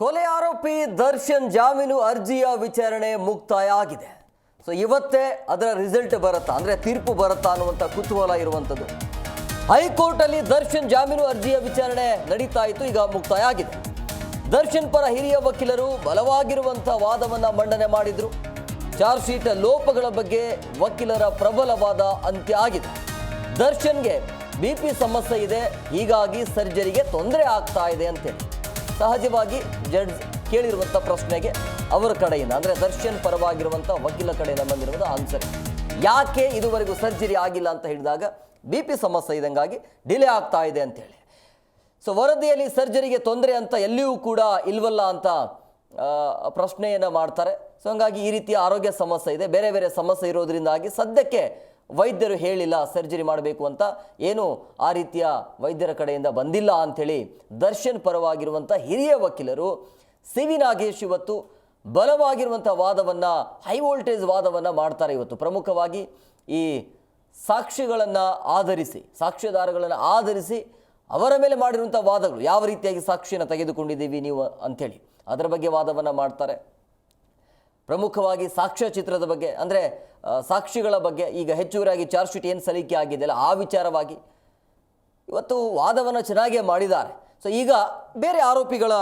ಕೊಲೆ ಆರೋಪಿ ದರ್ಶನ್ ಜಾಮೀನು ಅರ್ಜಿಯ ವಿಚಾರಣೆ ಮುಕ್ತಾಯ ಆಗಿದೆ ಸೊ ಇವತ್ತೇ ಅದರ ರಿಸಲ್ಟ್ ಬರುತ್ತಾ? ಅಂದರೆ ತೀರ್ಪು ಬರುತ್ತಾ ಅನ್ನುವಂಥ ಕುತೂಹಲ ಇರುವಂಥದ್ದು. ಹೈಕೋರ್ಟಲ್ಲಿ ದರ್ಶನ್ ಜಾಮೀನು ಅರ್ಜಿಯ ವಿಚಾರಣೆ ನಡೀತಾ ಇತ್ತು, ಈಗ ಮುಕ್ತಾಯ ಆಗಿದೆ ದರ್ಶನ್ ಪರ ಹಿರಿಯ ವಕೀಲರು ಬಲವಾಗಿರುವಂಥ ವಾದವನ್ನು ಮಂಡನೆ ಮಾಡಿದರು. ಚಾರ್ಜ್ ಶೀಟ್ ಲೋಪಗಳ ಬಗ್ಗೆ ವಕೀಲರ ಪ್ರಬಲವಾದ ಅಂತ್ಯ ಆಗಿದೆ. ದರ್ಶನ್ಗೆ ಬಿ ಪಿ ಸಮಸ್ಯೆ ಇದೆ, ಹೀಗಾಗಿ ಸರ್ಜರಿಗೆ ತೊಂದರೆ ಆಗ್ತಾ ಇದೆ ಅಂತೇಳಿ. ಸಹಜವಾಗಿ ಜಡ್ಜ್ ಕೇಳಿರುವಂಥ ಪ್ರಶ್ನೆಗೆ ಅವರ ಕಡೆಯಿಂದ, ಅಂದರೆ ದರ್ಶನ್ ಪರವಾಗಿರುವಂಥ ವಕೀಲ ಕಡೆಯಿಂದ ಬಂದಿರುವುದು ಆನ್ಸರ್ ಯಾಕೆ ಇದುವರೆಗೂ ಸರ್ಜರಿ ಆಗಿಲ್ಲ ಅಂತ ಹೇಳಿದಾಗ, ಬಿ ಪಿ ಸಮಸ್ಯೆ ಇದಂಗಾಗಿ ಡಿಲೇ ಆಗ್ತಾ ಇದೆ ಅಂತೇಳಿ ಸೊ ವರದಿಯಲ್ಲಿ ಸರ್ಜರಿಗೆ ತೊಂದರೆ ಅಂತ ಎಲ್ಲಿಯೂ ಕೂಡ ಇಲ್ವಲ್ಲ ಅಂತ ಪ್ರಶ್ನೆಯನ್ನು ಮಾಡ್ತಾರೆ. ಸೊ ಹಂಗಾಗಿ ಈ ರೀತಿಯ ಆರೋಗ್ಯ ಸಮಸ್ಯೆ ಇದೆ. ಬೇರೆ ಬೇರೆ ಸಮಸ್ಯೆ ಇರೋದ್ರಿಂದಾಗಿ ಸದ್ಯಕ್ಕೆ ವೈದ್ಯರು ಹೇಳಿಲ್ಲ, ಸರ್ಜರಿ ಮಾಡಬೇಕು ಅಂತ ಏನು ಆ ರೀತಿಯ ವೈದ್ಯರ ಕಡೆಯಿಂದ ಬಂದಿಲ್ಲ ಅಂಥೇಳಿ ದರ್ಶನ್ ಪರವಾಗಿರುವಂಥ ಹಿರಿಯ ವಕೀಲರು ಸಿ ವಿ ನಾಗೇಶ್ ಇವತ್ತು ಬಲವಾಗಿರುವಂಥ ವಾದವನ್ನು ಹೈ ವೋಲ್ಟೇಜ್ ವಾದವನ್ನು ಮಾಡ್ತಾರೆ ಇವತ್ತು. ಪ್ರಮುಖವಾಗಿ ಈ ಸಾಕ್ಷಿಗಳನ್ನು ಆಧರಿಸಿ ಸಾಕ್ಷ್ಯಧಾರಗಳನ್ನು ಆಧರಿಸಿ ಅವರ ಮೇಲೆ ಮಾಡಿರುವಂಥ ವಾದಗಳು. ಯಾವ ರೀತಿಯಾಗಿ ಸಾಕ್ಷಿಯನ್ನು ತೆಗೆದುಕೊಂಡಿದ್ದೀವಿ ನೀವು ಅಂಥೇಳಿ. ಅದರ ಬಗ್ಗೆ ವಾದವನ್ನು ಮಾಡ್ತಾರೆ. ಪ್ರಮುಖವಾಗಿ ಸಾಕ್ಷ್ಯಚಿತ್ರದ ಬಗ್ಗೆ, ಅಂದರೆ ಸಾಕ್ಷಿಗಳ ಬಗ್ಗೆ ಈಗ ಹೆಚ್ಚುವರಿಯಾಗಿ ಚಾರ್ಜ್ ಶೀಟ್ ಏನು ಸಲ್ಲಿಕೆ ಆಗಿದೆಯಲ್ಲ ಆ ವಿಚಾರವಾಗಿ ಇವತ್ತು ವಾದವನ್ನು ಚೆನ್ನಾಗೇ ಮಾಡಿದ್ದಾರೆ. ಸೊ ಈಗ ಬೇರೆ ಆರೋಪಿಗಳ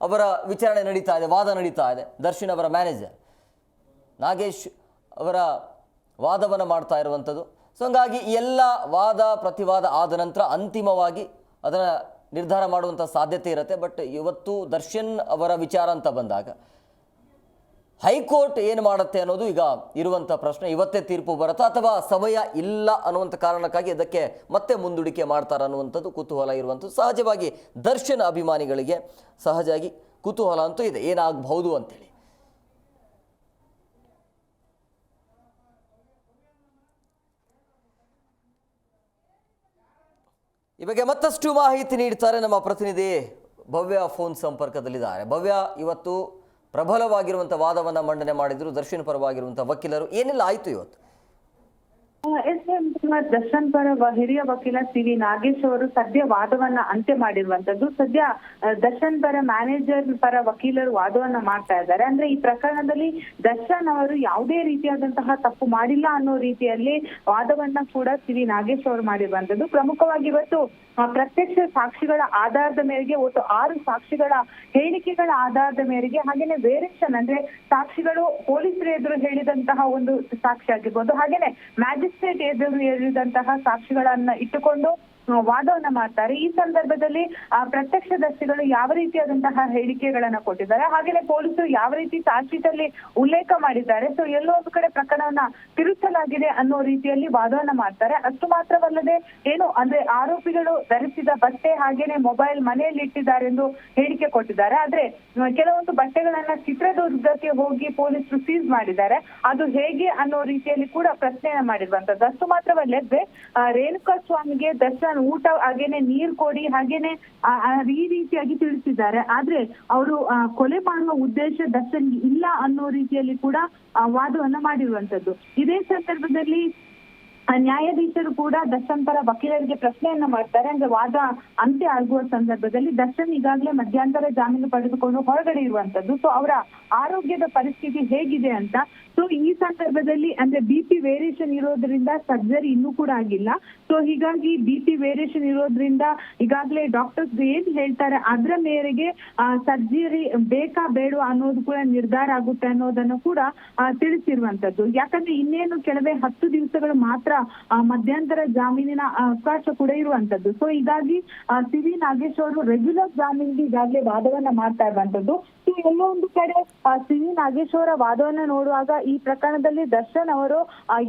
ಅವರ ವಿಚಾರಣೆ ನಡೀತಾ ಇದೆ, ವಾದ ನಡೀತಾ ಇದೆ, ದರ್ಶನ್ ಅವರ ಮ್ಯಾನೇಜರ್. ನಾಗೇಶ್ ಅವರ ವಾದವನ್ನು ಮಾಡ್ತಾ ಇರುವಂಥದ್ದು ಸೊ ಹಂಗಾಗಿ ಎಲ್ಲ ವಾದ, ಪ್ರತಿವಾದ ಆದ ನಂತರ ಅಂತಿಮವಾಗಿ ಅದನ್ನು ನಿರ್ಧಾರ ಮಾಡುವಂಥ ಸಾಧ್ಯತೆ ಇರುತ್ತೆ. ಬಟ್ ಇವತ್ತು ದರ್ಶನ್ ಅವರ ವಿಚಾರ ಅಂತ ಬಂದಾಗ ಹೈಕೋರ್ಟ್ ಏನು ಮಾಡುತ್ತೆ ಅನ್ನೋದು ಈಗ ಇರುವಂಥ ಪ್ರಶ್ನೆ. ಇವತ್ತೇ ತೀರ್ಪು ಬರುತ್ತಾ ಅಥವಾ ಸಮಯ ಇಲ್ಲ ಅನ್ನುವಂಥ ಕಾರಣಕ್ಕಾಗಿ ಅದಕ್ಕೆ ಮತ್ತೆ ಮುಂದೂಡಿಕೆ ಮಾಡ್ತಾರೆ ಅನ್ನುವಂಥದ್ದು ಕುತೂಹಲ ಇರುವಂಥದ್ದು. ಸಹಜವಾಗಿ ದರ್ಶನ ಅಭಿಮಾನಿಗಳಿಗೆ ಸಹಜವಾಗಿ ಕುತೂಹಲ ಅಂತೂ ಇದೆ. ಏನಾಗಬಹುದು ಅಂತೇಳಿ. ಈ ಬಗ್ಗೆ ಮತ್ತಷ್ಟು ಮಾಹಿತಿ ನೀಡ್ತಾರೆ ನಮ್ಮ ಪ್ರತಿನಿಧಿ ಭವ್ಯ ಫೋನ್ ಸಂಪರ್ಕದಲ್ಲಿದ್ದಾರೆ. ಭವ್ಯ, ಇವತ್ತು ಪ್ರಬಲವಾಗಿರುವಂಥ ವಾದವನ್ನು ಮಂಡನೆ ಮಾಡಿದರು ದರ್ಶನ ಪರವಾಗಿರುವಂಥ ವಕೀಲರು ಏನೆಲ್ಲ ಆಯಿತು ಇವತ್ತು. ದರ್ಶನ್ ಪರ ಹಿರಿಯ ವಕೀಲ ಸಿ ವಿ ನಾಗೇಶ್ ಅವರು ಸದ್ಯ ವಾದವನ್ನ ಅಂತ್ಯ ಮಾಡಿರುವಂತದ್ದು. ಸದ್ಯ ದರ್ಶನ್ ಪರ ಮ್ಯಾನೇಜರ್ ಪರ ವಕೀಲರು ವಾದವನ್ನ ಮಾಡ್ತಾ ಇದ್ದಾರೆ. ಅಂದ್ರೆ ಈ ಪ್ರಕರಣದಲ್ಲಿ ದರ್ಶನ್ ಅವರು ಯಾವುದೇ ರೀತಿಯಾದಂತಹ ತಪ್ಪು ಮಾಡಿಲ್ಲ ಅನ್ನೋ ರೀತಿಯಲ್ಲಿ ವಾದವನ್ನ ಕೂಡ ಸಿ ವಿ ನಾಗೇಶ್ ಅವರು ಮಾಡಿರುವಂತದ್ದು. ಪ್ರಮುಖವಾಗಿ ಇವತ್ತು ಪ್ರತ್ಯಕ್ಷ ಸಾಕ್ಷಿಗಳ ಆಧಾರದ ಮೇರೆಗೆ ಒಟ್ಟು ಆರು ಸಾಕ್ಷಿಗಳ ಹೇಳಿಕೆಗಳ ಆಧಾರದ ಮೇರೆಗೆ ಹಾಗೇನೆ ವೇರಿಯೇಷನ್ ಅಂದ್ರೆ ಸಾಕ್ಷಿಗಳು ಪೊಲೀಸರ ಎದುರು ಹೇಳಿದಂತಹ ಒಂದು ಸಾಕ್ಷಿ ಆಗಿರ್ಬೋದು. ಹಾಗೇನೆ ಮ್ಯಾಜಿಸ್ಟ್ರೇಟ್ ಎದುರು ಹೇಳಿದಂತಹ ಸಾಕ್ಷಿಗಳನ್ನ ಇಟ್ಟುಕೊಂಡು ವಾದವನ್ನ ಮಾಡ್ತಾರೆ. ಈ ಸಂದರ್ಭದಲ್ಲಿ, ಆ ಪ್ರತ್ಯಕ್ಷದರ್ಶಿಗಳು ಯಾವ ರೀತಿಯಾದಂತಹ ಹೇಳಿಕೆಗಳನ್ನ ಕೊಟ್ಟಿದ್ದಾರೆ, ಹಾಗೇನೆ ಪೊಲೀಸರು ಯಾವ ರೀತಿ ಚಾರ್ಜ್ಶೀಟಲ್ಲಿ ಉಲ್ಲೇಖ ಮಾಡಿದ್ದಾರೆ, ಸೊ ಎಲ್ಲೋ ಒಂದು ಕಡೆ ಪ್ರಕರಣವನ್ನ ತಿರುಚಲಾಗಿದೆ ಅನ್ನೋ ರೀತಿಯಲ್ಲಿ ವಾದವನ್ನ ಮಾಡ್ತಾರೆ. ಅಷ್ಟು ಮಾತ್ರವಲ್ಲದೆ, ಏನು, ಅಂದ್ರೆ ಆರೋಪಿಗಳು ಧರಿಸಿದ ಬಟ್ಟೆ ಹಾಗೇನೆ ಮೊಬೈಲ್ ಮನೆಯಲ್ಲಿ ಇಟ್ಟಿದ್ದಾರೆ ಎಂದು ಹೇಳಿಕೆ ಕೊಟ್ಟಿದ್ದಾರೆ. ಆದ್ರೆ ಕೆಲವೊಂದು ಬಟ್ಟೆಗಳನ್ನ ಚಿತ್ರದುರ್ಗಕ್ಕೆ ಹೋಗಿ ಪೊಲೀಸರು ಸೀಸ್ ಮಾಡಿದ್ದಾರೆ. ಅದು ಹೇಗೆ ಅನ್ನೋ ರೀತಿಯಲ್ಲಿ ಕೂಡ ಪ್ರಶ್ನೆಯನ್ನ ಮಾಡಿರುವಂತದ್ದು. ಅಷ್ಟು ಮಾತ್ರವಲ್ಲದೆ ರೇಣುಕಾ ಸ್ವಾಮಿಗೆ ದರ್ಶನ್ ಊಟ ಹಾಗೇನೆ ನೀರ್ ಕೊಡಿ, ಹಾಗೇನೆ ಈ ರೀತಿಯಾಗಿ ತಿಳಿಸಿದ್ದಾರೆ. ಆದ್ರೆ ಅವರು ಕೊಲೆ ಮಾಡುವ ಉದ್ದೇಶ ದರ್ಶನ್ ಇಲ್ಲ ಅನ್ನೋ ರೀತಿಯಲ್ಲಿ ಕೂಡ ವಾದವನ್ನ ಮಾಡಿರುವಂತದ್ದು. ಇದೇ ಸಂದರ್ಭದಲ್ಲಿ ನ್ಯಾಯಾಧೀಶರು ಕೂಡ ದರ್ಶನ್ ಪರ ವಕೀಲರಿಗೆ ಪ್ರಶ್ನೆಯನ್ನ ಮಾಡ್ತಾರೆ. ಅಂದ್ರೆ ವಾದ ಅಂತ್ಯ ಆಗುವ ಸಂದರ್ಭದಲ್ಲಿ ದರ್ಶನ್ ಈಗಾಗಲೇ ಮಧ್ಯಂತರ ಜಾಮೀನು ಪಡೆದುಕೊಂಡು ಹೊರಗಡೆ ಇರುವಂತದ್ದು. ಸೊ ಅವರ ಆರೋಗ್ಯದ ಪರಿಸ್ಥಿತಿ ಹೇಗಿದೆ ಅಂತ. ಸೊ ಈ ಸಂದರ್ಭದಲ್ಲಿ ಅಂದ್ರೆ ಬಿ ಪಿ ವೇರಿಯೇಷನ್ ಇರೋದ್ರಿಂದ ಸರ್ಜರಿ ಇನ್ನೂ ಕೂಡ ಆಗಿಲ್ಲ. ಸೊ ಹೀಗಾಗಿ ಬಿ ಪಿ ವೇರಿಯೇಷನ್ ಇರೋದ್ರಿಂದ ಈಗಾಗಲೇ ಡಾಕ್ಟರ್ಸ್ ಏನ್ ಹೇಳ್ತಾರೆ? ಅದ್ರ ಮೇರೆಗೆ ಸರ್ಜರಿ ಬೇಕಾ ಬೇಡವಾ ಅನ್ನೋದು ಕೂಡ ನಿರ್ಧಾರ ಆಗುತ್ತೆ ಅನ್ನೋದನ್ನು ಕೂಡ ತಿಳಿಸಿರುವಂತದ್ದು. ಯಾಕಂದ್ರೆ ಇನ್ನೇನು ಕೆಲವೇ ಹತ್ತು ದಿವಸಗಳು ಮಾತ್ರ ಮಧ್ಯಂತರ ಜಾಮೀನಿನ ಅವಕಾಶ ಕೂಡ ಇರುವಂತದ್ದು. ಸೊ ಹೀಗಾಗಿ ಸಿ ವಿ ನಾಗೇಶ್ ಅವರು ರೆಗ್ಯುಲರ್ ಜಾಮೀನ್ಗೆ ಈಗಾಗಲೇ ವಾದವನ್ನ ಮಾಡ್ತಾ ಇರುವಂತದ್ದು. ಸೊ ಎಲ್ಲೋ ಒಂದು ಕಡೆ ಸಿ ವಿ ನಾಗೇಶ್ ಅವರ ವಾದವನ್ನ ನೋಡುವಾಗ ಈ ಪ್ರಕರಣದಲ್ಲಿ ದರ್ಶನ್ ಅವರು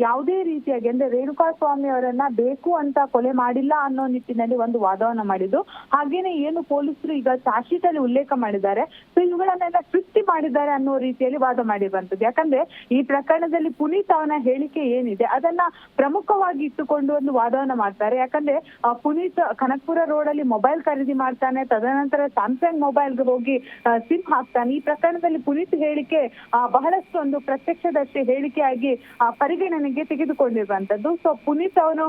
ಯಾವುದೇ ರೀತಿಯಾಗಿ ಅಂದ್ರೆ ರೇಣುಕಾ ಸ್ವಾಮಿ ಅವರನ್ನ ಬೇಕು ಅಂತ ಕೊಲೆ ಮಾಡಿಲ್ಲ ಅನ್ನೋ ನಿಟ್ಟಿನಲ್ಲಿ ಒಂದು ವಾದವನ್ನ ಮಾಡಿದ್ದು. ಹಾಗೇನೆ ಏನು ಪೊಲೀಸರು ಈಗ ಶೀಟ್ ಅಲ್ಲಿ ಉಲ್ಲೇಖ ಮಾಡಿದ್ದಾರೆ. ಸೊ ಇವುಗಳನ್ನೆಲ್ಲ ಸೃಷ್ಟಿ ಮಾಡಿದ್ದಾರೆ ಅನ್ನೋ ರೀತಿಯಲ್ಲಿ ವಾದ ಮಾಡಿರುವಂತದ್ದು. ಯಾಕಂದ್ರೆ ಈ ಪ್ರಕರಣದಲ್ಲಿ ಪುನೀತ್ ಅವನ ಹೇಳಿಕೆ ಏನಿದೆ, ಅದನ್ನ ಪ್ರಮುಖ ಪ್ರಮುಖವಾಗಿ ಇಟ್ಟುಕೊಂಡು ಒಂದು ವಾದವನ್ನ ಮಾಡ್ತಾರೆ. ಯಾಕಂದ್ರೆ ಪುನೀತ್ ಕನಕಪುರ ರೋಡ್ ಅಲ್ಲಿ ಮೊಬೈಲ್ ಖರೀದಿ ಮಾಡ್ತಾನೆ, ತದನಂತರ ಸ್ಯಾಮ್ಸಂಗ್ ಮೊಬೈಲ್ಗೆ ಹೋಗಿ ಸಿಮ್ ಹಾಕ್ತಾನೆ. ಈ ಪ್ರಕರಣದಲ್ಲಿ ಪುನೀತ್ ಹೇಳಿಕೆ ಬಹಳಷ್ಟು ಒಂದು ಪ್ರತ್ಯಕ್ಷದರ್ಶಿ ಹೇಳಿಕೆಯಾಗಿ ಪರಿಗಣನೆಗೆ ತೆಗೆದುಕೊಂಡಿರುವಂತದ್ದು. ಸೊ ಪುನೀತ್ ಅವನು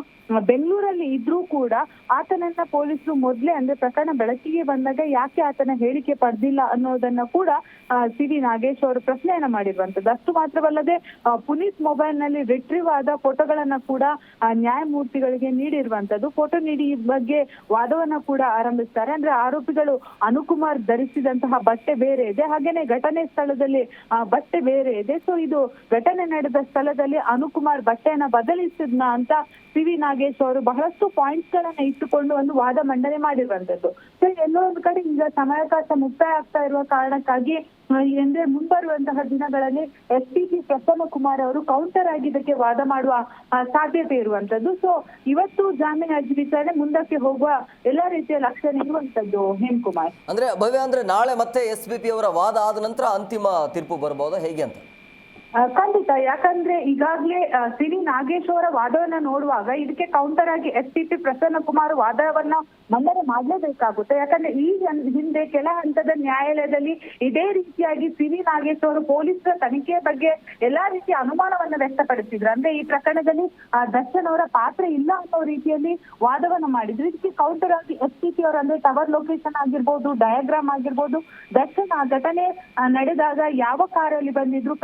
ಬೆಂಗಳೂರಲ್ಲಿ ಇದ್ರೂ ಕೂಡ ಆತನನ್ನ ಪೊಲೀಸರು ಮೊದಲೇ ಅಂದ್ರೆ ಪ್ರಕರಣ ಬೆಳಕಿಗೆ ಬಂದಾಗ ಯಾಕೆ ಆತನ ಹೇಳಿಕೆ ಪಡೆದಿಲ್ಲ ಅನ್ನೋದನ್ನ ಕೂಡ ಸಿ ವಿ ನಾಗೇಶ್ ಅವರು ಪ್ರಶ್ನೆಯನ್ನ ಮಾಡಿರುವಂತದ್ದು. ಅಷ್ಟು ಮಾತ್ರವಲ್ಲದೆ ಪುನೀತ್ ಮೊಬೈಲ್ನಲ್ಲಿ ರಿಟ್ರೀವ್ ಆದ ಫೋಟೋಗಳನ್ನ ಕೂಡ ಆ, ನ್ಯಾಯಮೂರ್ತಿಗಳಿಗೆ ನೀಡಿರುವಂತದ್ದು. ಫೋಟೋ ನೀಡಿ ಬಗ್ಗೆ ವಾದವನ್ನ ಕೂಡ ಆರಂಭಿಸ್ತಾರೆ. ಅಂದ್ರೆ ಆರೋಪಿಗಳು ಅನುಕುಮಾರ್ ಧರಿಸಿದಂತಹ ಬಟ್ಟೆ ಬೇರೆ ಇದೆ. ಹಾಗೇನೆ ಘಟನೆ ಸ್ಥಳದಲ್ಲಿ ಬಟ್ಟೆ ಬೇರೆ ಇದೆ. ಸೊ ಇದು ಘಟನೆ ನಡೆದ ಸ್ಥಳದಲ್ಲಿ ಅನುಕುಮಾರ್ ಬಟ್ಟೆಯನ್ನ ಬದಲಿಸಿದ್ನ ಅಂತ ಸಿ ವಿ ನಾಗೇಶ್ ಅವರು ಬಹಳಷ್ಟು ಪಾಯಿಂಟ್ಸ್ ಗಳನ್ನ ಇಟ್ಟುಕೊಂಡು ಒಂದು ವಾದ ಮಂಡನೆ ಮಾಡಿರುವಂತದ್ದು. ಸೊ ಎಲ್ಲೋ ಒಂದು ಕಡೆ ಈಗ ಸಮಯಾವಕಾಶ ಮುಕ್ತಾಯ ಆಗ್ತಾ ಇರುವ ಕಾರಣಕ್ಕಾಗಿ ಎಂದ್ರೆ ಮುಂಬರುವಂತಹ ದಿನಗಳಲ್ಲಿ S P C Prasanna Kumar ಅವರು ಕೌಂಟರ್ ಆಗಿ ಇದಕ್ಕೆ ವಾದ ಮಾಡುವ ಸಾಧ್ಯತೆ ಇರುವಂತದ್ದು. ಸೊ ಇವತ್ತು ಜಾಮೀನು ಅರ್ಜಿ ವಿಚಾರಣೆ ಮುಂದಕ್ಕೆ ಹೋಗುವ ಎಲ್ಲಾ ರೀತಿಯ ಲಕ್ಷಣ ಇರುವಂತದ್ದು ಹೇಮಕುಮಾರ್ ಅಂದ್ರೆ ಭವ್ಯ ಅಂದ್ರೆ ನಾಳೆ ಮತ್ತೆ ಎಸ್ ಬಿ ಪಿ ಅವರ ವಾದ ಆದ ನಂತರ ಅಂತಿಮ ತೀರ್ಪು ಬರಬಹುದು ಹೇಗೆ ಅಂತ? ಖಂಡಿತ. ಯಾಕಂದ್ರೆ ಈಗಾಗ್ಲೇ ಸಿರಿ ನಾಗೇಶ್ ಅವರ ವಾದವನ್ನ ನೋಡುವಾಗ ಇದಕ್ಕೆ ಕೌಂಟರ್ ಆಗಿ S P P Prasanna Kumar ವಾದವನ್ನ ಮಂಡನೆ ಮಾಡಲೇಬೇಕಾಗುತ್ತೆ. ಯಾಕಂದ್ರೆ ಈ ಹಿಂದೆ ಕೆಲ ಹಂತದ ನ್ಯಾಯಾಲಯದಲ್ಲಿ ಇದೇ ರೀತಿಯಾಗಿ ಸಿರಿ ನಾಗೇಶ್ ಅವರು ಪೊಲೀಸರ ತನಿಖೆಯ ಬಗ್ಗೆ ಎಲ್ಲಾ ರೀತಿಯ ಅನುಮಾನವನ್ನ ವ್ಯಕ್ತಪಡಿಸಿದ್ರು. ಅಂದ್ರೆ ಈ ಪ್ರಕರಣದಲ್ಲಿ ಆ, ದರ್ಶನ್ ಅವರ ಪಾತ್ರ ಇಲ್ಲ ಅನ್ನೋ ರೀತಿಯಲ್ಲಿ ವಾದವನ್ನ ಮಾಡಿದ್ರು. ಇದಕ್ಕೆ ಕೌಂಟರ್ ಆಗಿ ಎಸ್ ಪಿ ಪಿ ಅವರು ಅಂದ್ರೆ ಟವರ್ ಲೊಕೇಶನ್ ಆಗಿರ್ಬೋದು ಡಯಾಗ್ರಾಮ್ ಆಗಿರ್ಬೋದು ದರ್ಶನ್ ಆ ಘಟನೆ ನಡೆದಾಗ ಯಾವ ಕಾರಲ್ಲಿ ಬಂದಿದ್ರು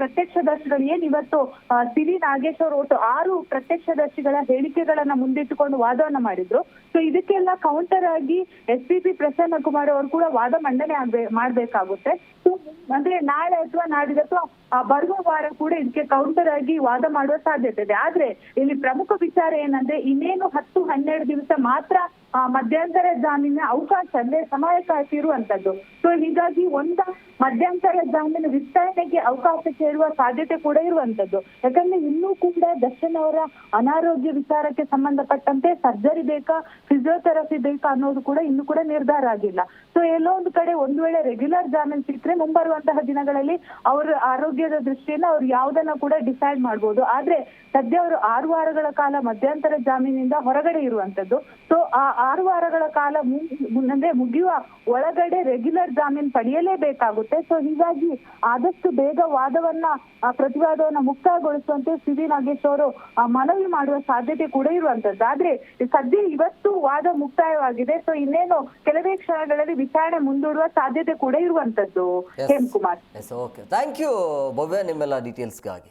ಪ್ರತ್ಯಕ್ಷದರ್ಶಿಗಳು ಏನ್ ಇವತ್ತು ಸಿರಿ ನಾಗೇಶ್ವರ್ ಒಟ್ಟು ಆರು ಪ್ರತ್ಯಕ್ಷದರ್ಶಿಗಳ ಹೇಳಿಕೆಗಳನ್ನ ಮುಂದಿಟ್ಟುಕೊಂಡು ವಾದವನ್ನ ಮಾಡಿದ್ರು. ಸೊ ಇದಕ್ಕೆಲ್ಲ ಕೌಂಟರ್ ಆಗಿ S P P Prasanna Kumar ಅವರು ಕೂಡ ವಾದ ಮಂಡನೆ ಆಗ್ಬೇ, ಮಾಡ್ಬೇಕಾಗುತ್ತೆ. ಸೊ ಅಂದ್ರೆ ನಾಳೆ ಅಥವಾ ನಾಡಿದ ಅಥವಾ ಬರುವ ವಾರ ಕೂಡ ಇದಕ್ಕೆ ಕೌಂಟರ್ ಆಗಿ ವಾದ ಮಾಡುವ ಸಾಧ್ಯತೆ ಇದೆ. ಆದ್ರೆ, ಇಲ್ಲಿ ಪ್ರಮುಖ ವಿಚಾರ ಏನಂದ್ರೆ, ಇನ್ನೇನು ಹತ್ತು ಹನ್ನೆರಡು ದಿವಸ ಮಾತ್ರ ಮಧ್ಯಂತರ ಜಾಮೀನಿನ ಅವಕಾಶ ಅಂದ್ರೆ ಸಮಯಾವಕಾಶ ಇರುವಂತದ್ದು. ಸೊ ಹೀಗಾಗಿ ಒಂದ ಮಧ್ಯಂತರ ಜಾಮೀನು ವಿಸ್ತರಣೆಗೆ ಅವಕಾಶ ಕೇಳುವ ಸಾಧ್ಯತೆ ಕೂಡ ಇರುವಂತದ್ದು. ಯಾಕಂದ್ರೆ ಇನ್ನೂ ಕೂಡ ದರ್ಶನ್ ಅವರ ಅನಾರೋಗ್ಯ ವಿಚಾರಕ್ಕೆ ಸಂಬಂಧಪಟ್ಟಂತೆ ಸರ್ಜರಿ ಬೇಕಾ ಫಿಸಿಯೋಥೆರಪಿ ಬೇಕಾ ಅನ್ನೋದು ಕೂಡ ಇನ್ನೂ ಕೂಡ ನಿರ್ಧಾರ ಆಗಿಲ್ಲ. ಸೊ ಎಲ್ಲೋ ಒಂದು ಕಡೆ ಒಂದು ವೇಳೆ ರೆಗ್ಯುಲರ್ ಜಾಮೀನ್ ಸಿಕ್ಕರೆ ಮುಂಬರುವಂತಹ ದಿನಗಳಲ್ಲಿ ಅವರ ಆರೋಗ್ಯದ ದೃಷ್ಟಿಯಿಂದ ಅವ್ರು ಯಾವ್ದನ್ನ ಕೂಡ ಡಿಸೈಡ್ ಮಾಡ್ಬೋದು. ಆದ್ರೆ ಸದ್ಯ ಅವರು ಆರು ವಾರಗಳ ಕಾಲ ಮಧ್ಯಂತರ ಜಾಮೀನಿಂದ ಹೊರಗಡೆ ಇರುವಂತದ್ದು. ಸೊ ಆ ಆರು ವಾರಗಳ ಕಾಲ ಮುಂದೆ ಅಂದ್ರೆ ಮುಗಿಯುವ ಒಳಗಡೆ ರೆಗ್ಯುಲರ್ ಜಾಮೀನ್ ಪಡೆಯಲೇಬೇಕಾಗುತ್ತೆ. ಸೊ ಹೀಗಾಗಿ ಆದಷ್ಟು ಬೇಗ ವಾದವನ್ನ ಆ ಪ್ರತಿವಾದವನ್ನ ಮುಕ್ತಾಯಗೊಳಿಸುವಂತೆ ಸಿ ವಿ ನಾಗೇಶ್ ಅವರು ಆ, ಮನವಿ ಮಾಡುವ ಸಾಧ್ಯತೆ ಕೂಡ ಇರುವಂತದ್ದು. ಆದ್ರೆ ಸದ್ಯ ಇವತ್ತು ವಾದ ಮುಕ್ತಾಯವಾಗಿದೆ. ಸೊ ಇನ್ನೇನು ಕೆಲವೇ ಕ್ಷಣಗಳಲ್ಲಿ ವಿಚಾರಣೆ ಮುಂದೂಡುವ ಸಾಧ್ಯತೆ ಕೂಡ ಇರುವಂತದ್ದು. ಹೇಮ್ ಓಕೆ ಥ್ಯಾಂಕ್ ಯು ಭವ್ಯ ನಿಮ್ಮೆಲ್ಲ ಡೀಟೇಲ್ಸ್ಗಾಗಿ